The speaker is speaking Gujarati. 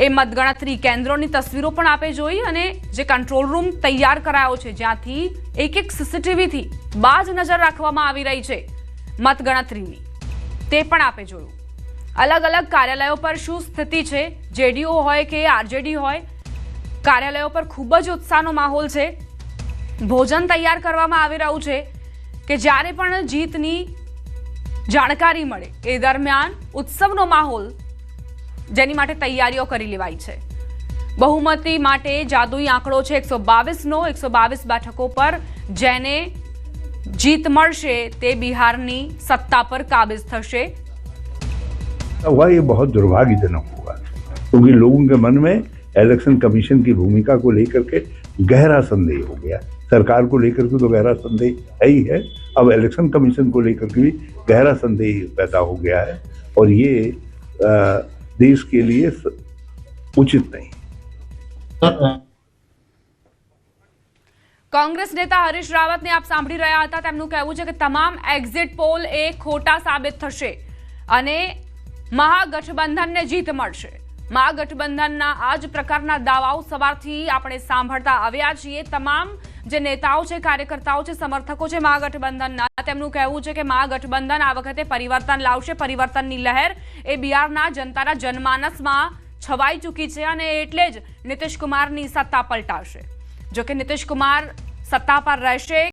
એ મતગણતરી કેન્દ્રોની તસવીરો પણ આપે જોઈ અને જે કંટ્રોલ રૂમ તૈયાર કરાયો છે, જ્યાંથી એક એક સીસીટીવીથી બાજ નજર રાખવામાં આવી રહી છે મતગણતરીની. તે પણ આપે જોયું. અલગ અલગ કાર્યાલયો પર શું સ્થિતિ છે? જેડીઓ હોય કે આરજેડી હોય? કાર્યાલયો પર ખૂબ જ ઉત્સાહનો માહોલ છે. ભોજન તૈયાર કરવામાં આવી રહ્યું છે કે જ્યારે પણ જીતની જાણકારી મળે, એ દરમિયાન ઉત્સવનો માહોલ જેની માટે તૈયારીઓ કરી લેવાઈ છે બહુમતી માટે જાદુઈ આંકડો છે એકસો બાવીસનો એકસો બાવીસ બેઠકો પર જેને જીત મળશે તે બિહારની સત્તા પર કાબિજ થશે हुआ ये बहुत दुर्भाग्यजनक हुआ क्योंकि लोगों के मन में इलेक्शन कमीशन की भूमिका को लेकर के गहरा संदेह हो गया सरकार को लेकर के तो गहरा संदेह है ही है अब इलेक्शन कमीशन को लेकर के भी गहरा संदेह पैदा हो गया है और ये अ, देश के लिए स- उचित नहीं કોંગ્રેસ નેતા હરીશ રાવતને આપ સાંભળી રહ્યા હતા તેમનું કહેવું છે કે તમામ એક્ઝિટ પોલ એ ખોટા સાબિત થશે અને મહાગઠબંધનને જીત મળશે મહાગઠબંધનના આ જ પ્રકારના દાવાઓ સવારથી આપણે સાંભળતા આવ્યા છીએ. તમામ જે નેતાઓ છે, કાર્યકર્તાઓ છે, સમર્થકો છે મહાગઠબંધનના તેમનું કહેવું છે કે મહાગઠબંધન આ વખતે પરિવર્તન લાવશે. પરિવર્તનની લહેર એ બિહારના જનતાના જનમાનસમાં છવાઈ ચૂકી છે અને એટલે જ નીતિશ કુમારની સત્તા પલટાશે. જોકે નીતિશ કુમાર સત્તા પર રહેશે.